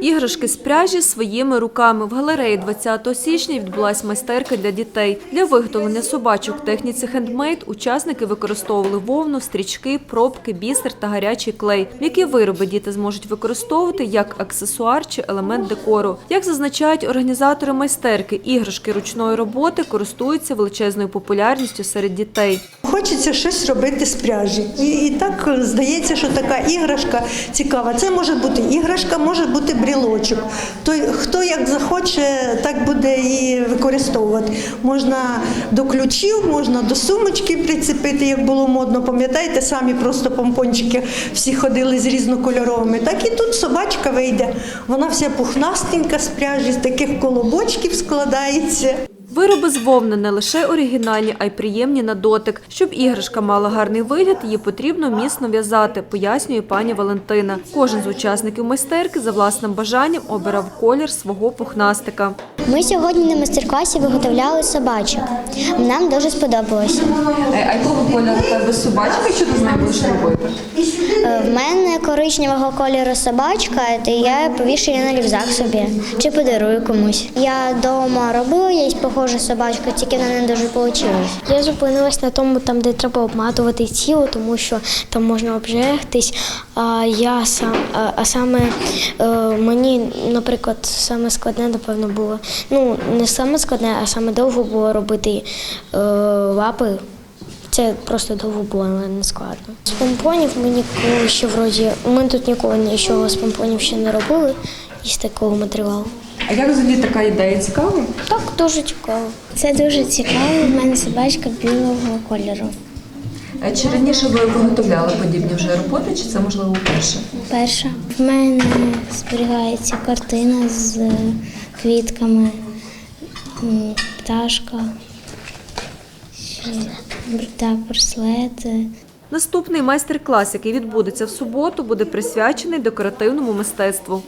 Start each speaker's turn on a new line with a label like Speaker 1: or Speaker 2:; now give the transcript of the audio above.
Speaker 1: Іграшки з пряжі своїми руками. В галереї 20 січня відбулась майстерка для дітей. Для виготовлення собачок техніці хендмейд учасники використовували вовну, стрічки, пробки, бісер та гарячий клей. Які вироби діти зможуть використовувати як аксесуар чи елемент декору. Як зазначають організатори майстерки, іграшки ручної роботи користуються величезною популярністю серед дітей.
Speaker 2: Хочеться щось робити з пряжі. І, і так е, здається, що така іграшка цікава. Це може бути іграшка, може бути брілочок. Той, хто як захоче, так буде і використовувати. Можна до ключів, можна до сумочки прицепити, як було модно. Пам'ятаєте, самі просто помпончики всі ходили з різнокольоровими. Так і тут собачка вийде. Вона вся пухнастенька з пряжі, з таких колобочків складається.
Speaker 1: Вироби з вовни не лише оригінальні, а й приємні на дотик. Щоб іграшка мала гарний вигляд, її потрібно міцно в'язати, пояснює пані Валентина. Кожен з учасників майстерки за власним бажанням обирав колір свого пухнастика.
Speaker 3: Ми сьогодні на майстер-класі виготовляли собачок. Нам дуже сподобалося.
Speaker 1: А якого кольору тебе собачка? Що ти з нею будеш робити?
Speaker 3: Е, В мене коричневого кольору собачка, то я повішу її на рюкзак собі чи подарую комусь. Я вдома робила якусь похожу собачку, тільки вона не дуже вийшло.
Speaker 4: Я зупинилась на тому, там, де треба обматувати тіло, тому що там можна обжегтись. А я сам, а, а саме е, мені, наприклад, саме складне, напевно, було. Ну, не саме складне, а саме довго було робити е, лапи. Це просто довго було, але не складно. З помпонів ми ніколи ще вроді. Ми тут ніколи нічого з помпонів ще не робили із такого матеріалу.
Speaker 1: А як взагалі така ідея цікава?
Speaker 4: Так, дуже цікаво.
Speaker 3: Це дуже цікаво. В мене собачка білого кольору.
Speaker 1: Чи раніше ви виготовляли подібні вже роботи, чи це можливо вперше?
Speaker 3: Перша. В мене зберігається картина з квітками, пташка, та так, браслети.
Speaker 1: Наступний майстер-клас, який відбудеться в суботу, буде присвячений декоративному мистецтву.